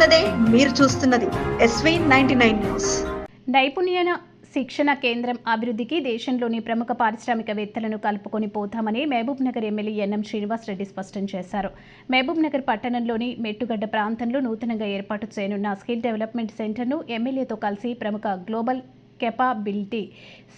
మీరు మీరు చూస్తున్నది ఎస్వీ నైన్టీ నైన్ న్యూస్. నైపుణ్యన శిక్షణ కేంద్రం అభివృద్ధికి దేశంలోని ప్రముఖ పారిశ్రామికవేత్తలను కలుపుకొని పోతామని Mahabubnagar MLA NM Srinivasa Reddy స్పష్టం చేశారు. మహబూబ్ నగర్ పట్టణంలోని మెట్టుగడ్డ ప్రాంతంలో నూతనంగా ఏర్పాటు చేయనున్న స్కిల్ డెవలప్మెంట్ సెంటర్ను ఎమ్మెల్యేతో కలిసి ప్రముఖ global capability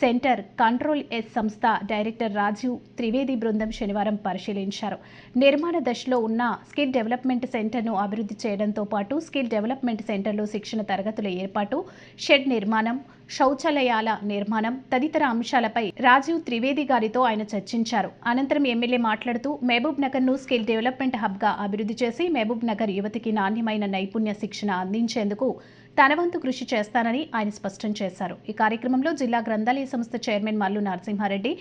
centre control S సంస్థ డైరెక్టర్ రాజీవ్ త్రివేది బృందం శనివారం పరిశీలించారు. నిర్మాణ దశలో ఉన్న స్కిల్ డెవలప్మెంట్ సెంటర్ను అభివృద్ధి చేయడంతో పాటు స్కిల్ డెవలప్మెంట్ సెంటర్లో శిక్షణ తరగతుల ఏర్పాటు షెడ్ నిర్మాణం శౌచాలయాల నిర్మాణం తదితర అంశాలపై రాజీవ్ త్రివేది గారితో ఆయన చర్చించారు. అనంతరం ఎమ్మెల్యే మాట్లాడుతూ మహబూబ్ నగర్ను స్కిల్ డెవలప్మెంట్ హబ్గా అభివృద్ధి చేసి మహబూబ్ నగర్ యువతికి నాణ్యమైన నైపుణ్య శిక్షణ అందించేందుకు తన వంతు కృషి చేస్తానని ఆయన స్పష్టం చేశారు. ఈ కార్యక్రమంలో జిల్లా గ్రంథాలయ సంస్థ చైర్మన్ మల్లు నరసింహారెడ్డి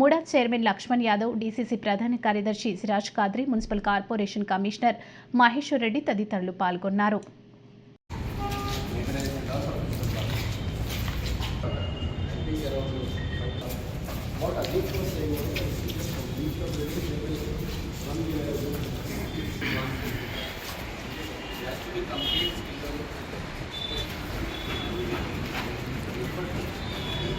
మూడా చైర్మన్ లక్ష్మణ్ యాదవ్ డీసీసీ ప్రధాన కార్యదర్శి Siraj Qadri municipal corporation commissioner Maheshwar Reddy తదితరులు పాల్గొన్నారు.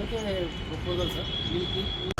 लेके प्रपोजल सर मिल